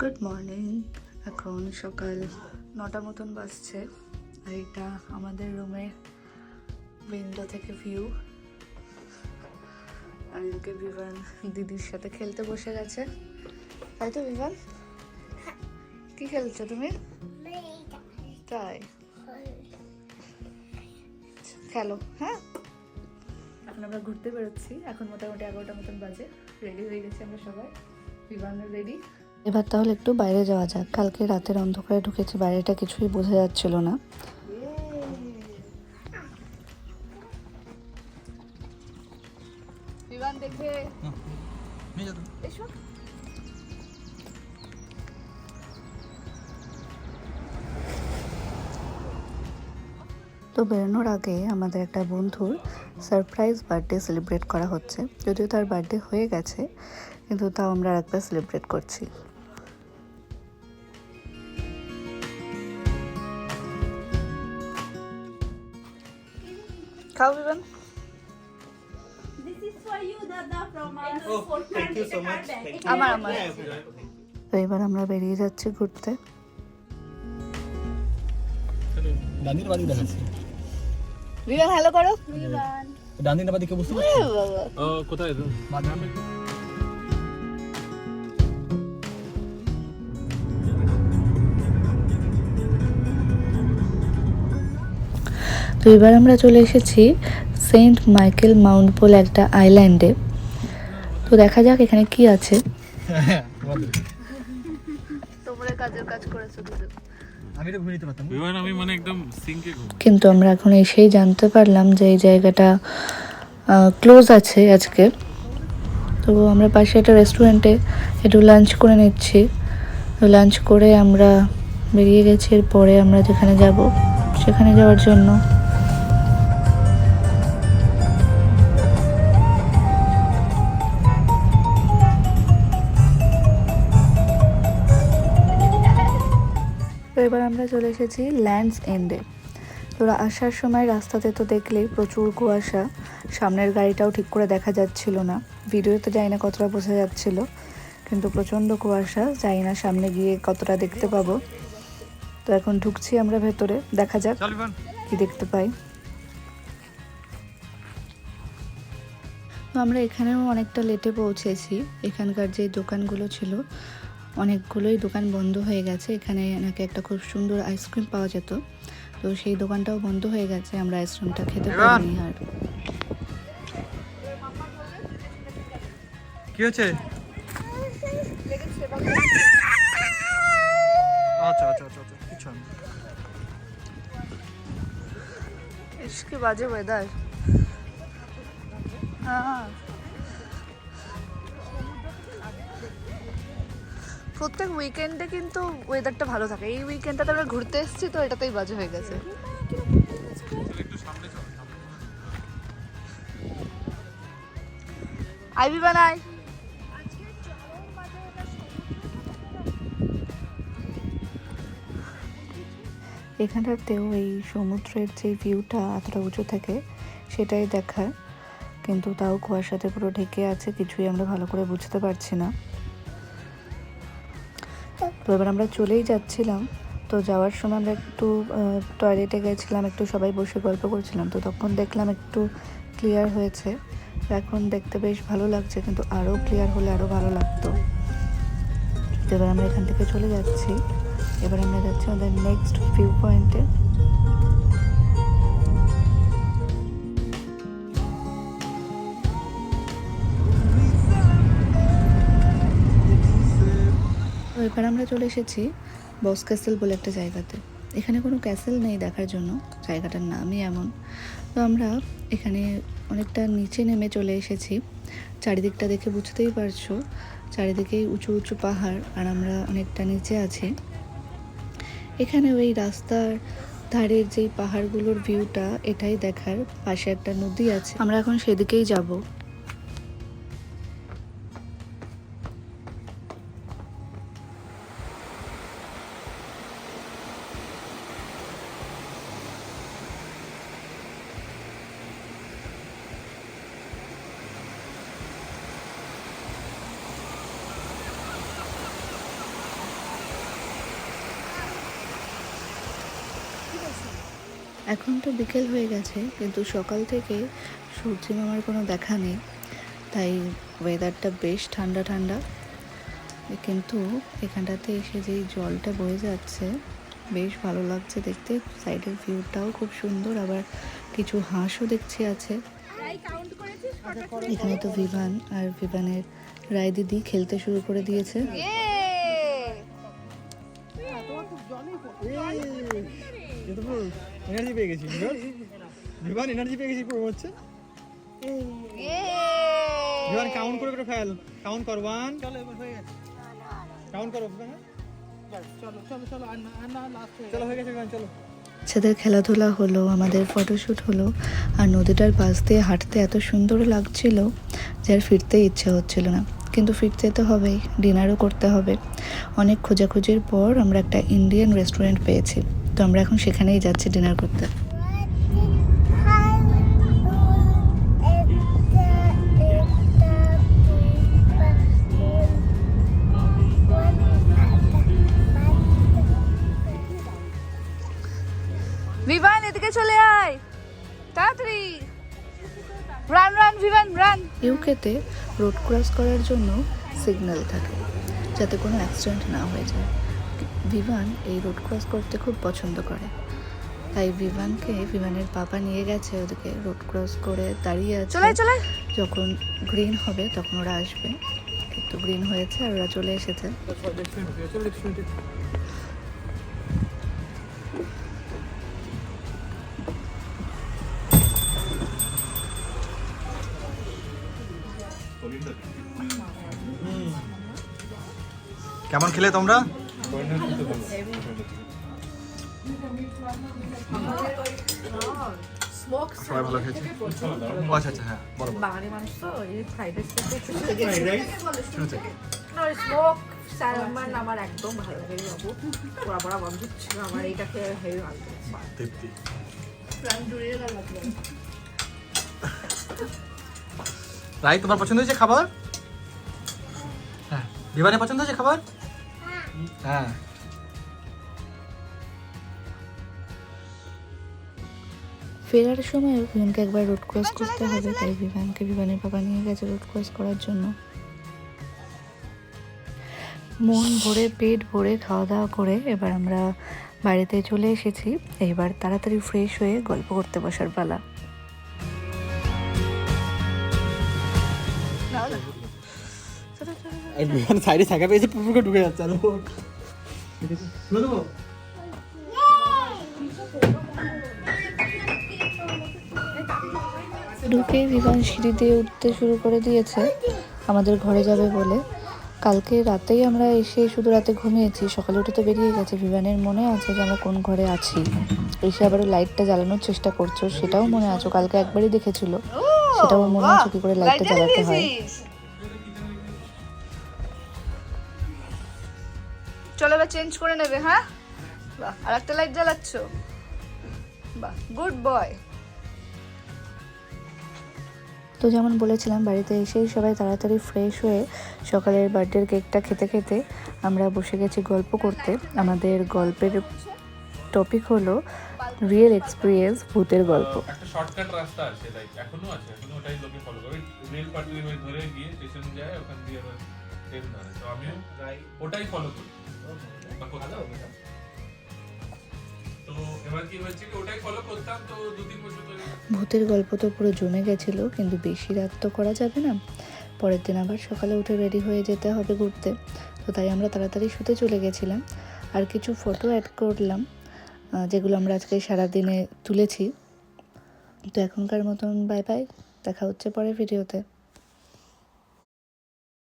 Good morning এখন সকাল নটা মতন বাজছে। আর এটা আমাদের রুমের উইন্ডো থেকে ভিউ আর এদিকে বিমান দিদির সাথে খেলতে বসে গেছে। তাই তো বিমান কি খেলছো তুমি? তাই। খেলো হ্যাঁ? এখন আমরা ঘুরতে বেরোচ্ছি। এখন মোটামুটি এগারোটা মতন বাজে। রেডি হয়ে গেছি আমরা সবাই। বিমান রেডি এবার তাহলে একটু বাইরে যাওয়া যাক। কালকে রাতের অন্ধকারে ঢুকেছি বাইরেটা কিছুই বোঝা যাচ্ছিল না। তো বেরোনোর আগে আমাদের একটা বন্ধুর সারপ্রাইজ বার্থডে সেলিব্রেট করা হচ্ছে। যদিও তার বার্থডে হয়ে গেছে কিন্তু তাও আমরা একবার সেলিব্রেট করছি। Thank you. আমার আমার তো এবার আমরা বেরিয়ে যাচ্ছি ঘুরতে। ডান্দির বাদি দেখাচ্ছি বিমান হ্যালো করো। ডান্দির বাদি কে বুঝতে এ কোথায়? বাদামে। তো এবার আমরা চলে এসেছি সেন্ট মাইকেল মাউন্ট বলে একটা আইল্যান্ডে। তো দেখা যাক এখানে কি আছে। কিন্তু আমরা এখন এসেই জানতে পারলাম যে এই জায়গাটা ক্লোজ আছে আজকে। তো আমরা পাশে একটা রেস্টুরেন্টে একটু লাঞ্চ করে নিচ্ছি। লাঞ্চ করে আমরা বেরিয়ে গেছি, এরপরে আমরা যেখানে যাব সেখানে যাওয়ার জন্য। এবার আমরা চলে এসেছি ল্যান্ডস এন্ডে। তো আসার সময় রাস্তাতে তো দেখলেই প্রচুর কুয়াশা সামনের গাড়িটাও ঠিক করে দেখা যাচ্ছিল না। ভিডিওতে জানি না কতটা বোঝা যাচ্ছিল কিন্তু প্রচণ্ড কুয়াশা জানি না সামনে গিয়ে কতটা দেখতে পাবো। তো এখন ঢুকছি আমরা ভেতরে দেখা যাক কি দেখতে পাই। তো আমরা এখানেও অনেকটা লেটে পৌঁছেছি এখানকার যে দোকানগুলো ছিল অনেকগুলোই দোকান বন্ধ হয়ে গেছে। এখানে নাকি একটা খুব সুন্দর আইসক্রিম পাওয়া যেত। তো সেই দোকানটাও বন্ধ হয়ে গেছে আমরা আইসক্রিমটা খেতে পারিনি আর। কি হচ্ছে? আচ্ছা আচ্ছা আচ্ছা আচ্ছা কিছু না বাজে ওয়েদার হ্যাঁ প্রত্যেক উইকেন্ডে কিন্তু ওয়েদারটা ভালো থাকে। এই উইকেন্ডটাতে আমরা ঘুরতে এসেছি, তো এটাতেই বাজে হয়ে গেছে। আইবি বানাই এখানটাতেও এই সমুদ্রের যে ভিউটা এতটা উঁচু থাকে, সেটাই দেখার কিন্তু তাও কুয়াশাতে পুরো ঢেকে আছে, কিছুই আমরা ভালো করে বুঝতে পারছি না। তো এবার আমরা চলেই যাচ্ছিলাম। তো যাওয়ার সময় আমরা একটু টয়লেটে গেছিলাম, একটু সবাই বসে গল্প করছিলাম। তো তখন দেখলাম একটু ক্লিয়ার হয়েছে। এখন দেখতে বেশ ভালো লাগছে, কিন্তু আরও ক্লিয়ার হলে আরও ভালো লাগতো। তো এবার আমরা এখান থেকে চলে যাচ্ছি। এবার আমরা যাচ্ছি আমাদের নেক্সট ভিউ পয়েন্টে এবার আমরা চলে এসেছি বস ক্যাসেল বলে একটা জায়গাতে। এখানে কোনো ক্যাসেল নেই দেখার জন্য, জায়গাটার নামই এমন। তো আমরা এখানে অনেকটা নিচে নেমে চলে এসেছি। চারিদিকটা দেখে বুঝতেই পারছ চারিদিকেই উঁচু উঁচু পাহাড় আর আমরা অনেকটা নিচে আছি। এখানে ওই রাস্তার ধারের যেই পাহাড়গুলোর ভিউটা, এটাই দেখার পাশে একটা নদী আছে। আমরা এখন সেদিকেই যাব। এখন তো বিকেল হয়ে গেছে, কিন্তু সকাল থেকে সূর্যি মামার কোনো দেখা নেই। তাই ওয়েদারটা বেশ ঠান্ডা ঠান্ডা। কিন্তু এখানটাতে এসে যেই জলটা বয়ে যাচ্ছে, বেশ ভালো লাগছে দেখতে। সাইডের ভিউটাও খুব সুন্দর, আবার কিছু হাঁসও দেখছি আছে। এখানে তো ভিভান, আর ভিভানের রায় দিদি খেলতে শুরু করে দিয়েছে। এনার্জি পেয়ে গেছি বিমান এনার্জি পেয়ে গেছি পুরো হচ্ছে। বিমান কাউন্ট করে করে ফেল। কাউন্ট কর ওয়ান চলো এবার হয়ে গেছে। কাউন্ট করো বিমান চলো চলো চলো আর না আর না লাস্ট চলো হয়ে গেছে চলো। বাচ্চাদের খেলাধুলা হলো আমাদের ফটোশ্যুট হলো আর নদীটার পাশ দিয়ে হাঁটতে এত সুন্দর লাগছিল যে আর ফিরতে ইচ্ছে হচ্ছিল না। কিন্তু ফিরতে তো হবেই ডিনারও করতে হবে। অনেক খোঁজাখুঁজির পর আমরা একটা ইন্ডিয়ান রেস্টুরেন্ট পেয়েছি। তো আমরা এখন সেখানেই যাচ্ছি ডিনার করতে। ভিভান এদিকে চলে আয়। তাড়াতাড়ি। রান রান ভিভান রান ইউকেতে রোড ক্রস করার জন্য সিগন্যাল থাকে যাতে কোনো অ্যাক্সিডেন্ট না হয়ে যায়। বিমান এই রোড ক্রস করতে খুব পছন্দ করে। তাই বিমানকে বিমানের বাবা নিয়ে গেছে ওদেরকে রোড ক্রস করে দাঁড়িয়ে আছে। চলে চলে। যখন গ্রিন হবে তখন ওরা আসবে। একটু গ্রিন হয়েছে আর ওরা চলে এসেছে। কেমন খেলে তোমরা? সবাই ভালো খেয়েছে ও আচ্ছা আচ্ছা হ্যাঁ বলো বলো। বাঙালি মানুষ তো এই ফ্রাইড rice? শুরু থেকে। স্মোক স্যালমন আমার একদম ভালো লাগে বাবু পোড়া পোড়া গন্ধ ছিল আমার এইটাকে হেভি ভালো লাগে তৃপ্তি রাই তোমার পছন্দ হয়েছে খাবার হ্যাঁ বিমানে পছন্দ হয়েছে খাবার হ্যাঁ ফেরার সময় বিমানকে একবার রোড ক্রস করতে হবে তাই বিমানকে বিমানের বাবা নিয়ে গেছে রোড ক্রস করার জন্য। মন ভরে পেট ভরে খাওয়া দাওয়া করে এবার আমরা বাড়িতে চলে এসেছি। এবার তাড়াতাড়ি ফ্রেশ হয়ে গল্প করতে বসার পালা। বিমান সাইডে থাকা পেয়েছে পুকুরকে ঢুকে যাচ্ছে। ঢুকে বিমান সিঁড়ি দিয়ে উঠতে শুরু করে দিয়েছে। আমাদের ঘরে যাবে বলে। কালকে রাতেই আমরা এসে শুধু রাতে ঘুমিয়েছি। সকালে উঠে তো বেরিয়ে গেছে। বিমানের মনে আছে যে আমরা কোন ঘরে আছি। এসে আবার লাইটটা জ্বালানোর চেষ্টা করছ সেটাও মনে আছে। কালকে একবারই দেখেছিল। সেটাও মনে আছে কি করে লাইটটা জ্বালাতে হয়। চলো এবার চেঞ্জ করে নেবে হ্যাঁ? বাহ আর একটা লাইট জ্বালাচ্ছ। বাহ গুড বয় তো যেমন বলেছিলাম বাড়িতে এসেই সবাই তাড়াতাড়ি ফ্রেশ হয়ে সকালের বার্থডের কেকটা খেতে খেতে আমরা বসে গেছি গল্প করতে। আমাদের গল্পের টপিক হলো রিয়েল এক্সপিরিয়েন্স ভূতের গল্প। একটা শর্টকাট রাস্তা আছে লাইক এখনও আছে এখনও ওটাই লোকে ফলো করে। রেল পাটলি ওই ধরে গিয়ে স্টেশন যায় ওখান দিয়ে ট্রেন ধরে। তো আমিও ওটাই ফলো করি। বা করতাম ভূতের গল্প তো পুরো জমে গেছিল, কিন্তু বেশি রাত তো করা যাবে না। পরের দিন আবার সকালে উঠে রেডি হয়ে যেতে হবে ঘুরতে। তো তাই আমরা তাড়াতাড়ি শুতে চলে গেছিলাম। আর কিছু ফটো অ্যাড করলাম যেগুলো আমরা আজকে সারাদিনে তুলেছি। তো এখনকার মতন বাই বাই দেখা হচ্ছে পরে ভিডিওতে